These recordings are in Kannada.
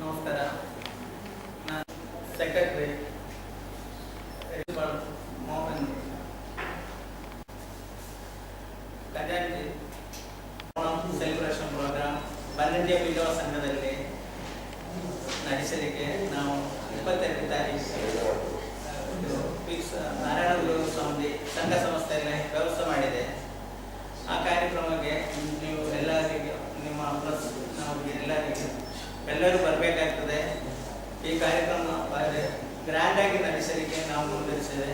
ನಮಸ್ಕಾರ ನಾನು ಸೆಕ್ರೆಟರಿ ಮೋಹನ್ ಖಜಾಂಚಿ ಓಣಂ ಸೆಲೆಬ್ರೇಷನ್ ಪ್ರೋಗ್ರಾಮ್ ಬನ್ನಂಜೆ ವಿಧವಾ ಸಂಘದಲ್ಲಿ ನಡೆಸಲಿಕ್ಕೆ ನಾವು ಇಪ್ಪತ್ತೆರಡು ತಾರೀಕು ಇದು ಫಿಕ್ಸ್ ನಾರಾಯಣ ಗುರು ಸ್ವಾಮಿ ಸಂಘ ಎಲ್ಲರೂ ಬರಬೇಕಾಗ್ತದೆ. ಈ ಕಾರ್ಯಕ್ರಮ ಗ್ರ್ಯಾಂಡ್ ಆಗಿ ನಡೆಸಲಿಕ್ಕೆ ನಾವು ನಿರ್ಧರಿಸಿದೆ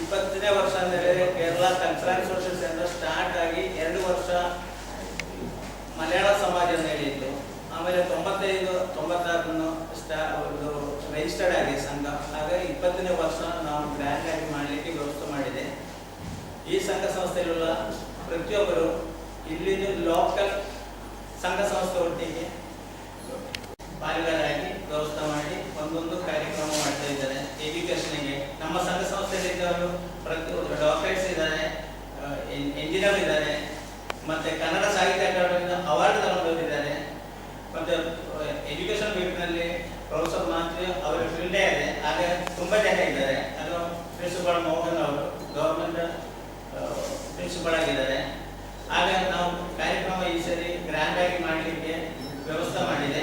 ಇಪ್ಪತ್ತನೇ ವರ್ಷ ಅಂದರೆ Kerala cultural social centre start ಆಗಿ ಎರಡು ವರ್ಷ ಮಲಯಾಳ ಸಮಾಜ ನಡೆಯಿತು ಆಮೇಲೆ ತೊಂಬತ್ತೈದು, ತೊಂಬತ್ತಾರನ್ನು ಸ್ಟಾ ಒಂದು ರಿಜಿಸ್ಟರ್ಡ್ ಆಗಿದೆ ಸಂಘ. ಹಾಗಾಗಿ ಇಪ್ಪತ್ತನೇ ವರ್ಷ ನಾವು ಗ್ರ್ಯಾಂಡ್ ಆಗಿ ಮಾಡಲಿಕ್ಕೆ ವ್ಯವಸ್ಥೆ ಮಾಡಿದೆ. ಈ ಸಂಘ ಸಂಸ್ಥೆಯಲ್ಲಿರುವ ಪ್ರತಿಯೊಬ್ಬರು ಇಲ್ಲಿನ ಲೋಕಲ್ ಸಂಘ ಸಂಸ್ಥೆ ಒಟ್ಟಿಗೆ ಪಾಲುಗಾರರಾಗಿ ವ್ಯವಸ್ಥೆ ಮಾಡಿ ಒಂದೊಂದು ಕಾರ್ಯಕ್ರಮ ಮಾಡ್ತಾ ಇದ್ದಾರೆ. ಎಜುಕೇಷನ್ಗೆ ನಮ್ಮ ಸಂಘ ಸಂಸ್ಥೆಯಲ್ಲಿದ್ದವರು ಪ್ರತಿ ಡಾಕ್ಟರೇಟ್ಸ್ ಇದ್ದಾರೆ ಇಂಜಿನಿಯರ್ ಇದ್ದಾರೆ, ಮತ್ತೆ ಕನ್ನಡ ಸಾಹಿತ್ಯ ಅಕಾಡೆಮಿಯಿಂದ ಅವಾರ್ಡ್ ತಗೊಂಡಿದ್ದಾರೆ ಮತ್ತೆ ಎಜುಕೇಶನ್ ಫೀಲ್ಡ್ನಲ್ಲಿ ಪ್ರೊಫೆಸರ್ ಮಾತ್ರ ಅವರ ಫೀಲ್ಡೇ ಇದೆ, ಹಾಗೆ ತುಂಬ ಜನ ಇದ್ದಾರೆ. ಅದು ಪ್ರಿನ್ಸಿಪಾಲ್ ಮೋಹನ್ ಅವರು ಗೌರ್ಮೆಂಟ್ ಪ್ರಿನ್ಸಿಪಾಲ್ ಆಗಿದ್ದಾರೆ. ಆಗ ನಾವು ಕಾರ್ಯಕ್ರಮ ಈ ಸರಿ ಗ್ರ್ಯಾಂಡ್ ಆಗಿ ಮಾಡಲಿಕ್ಕೆ ವ್ಯವಸ್ಥೆ ಮಾಡಿದೆ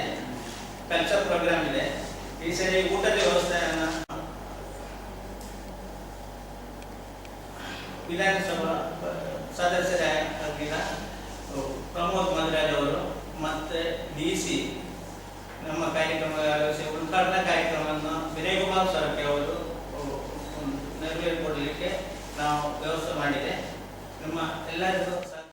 ಕಲ್ಚರ್ ಪ್ರೋಗ್ರಾಮ್ ಇದೆ. ಈ ಸರಿ ಊಟದ ವ್ಯವಸ್ಥೆಯನ್ನ ವಿಧಾನಸಭಾ ಸದಸ್ಯರಾಗಿನ ಪ್ರಮೋದ್ ಮದ್ರಾಜ್ ಅವರು ಮತ್ತೆ ಡಿ ಸಿ ನಮ್ಮ ಕಾರ್ಯಕ್ರಮ ಉದ್ಘಾಟನಾ ಕಾರ್ಯಕ್ರಮವನ್ನು ವಿನಯ್ ಕುಮಾರ್ ಸರಕ್ಕೆ ಅವರು ನೆರವೇರಿಕೊಡಲಿಕ್ಕೆ ನಾವು ವ್ಯವಸ್ಥೆ ಮಾಡಿದೆ. ನಮ್ಮ ಎಲ್ಲರಿಗೂ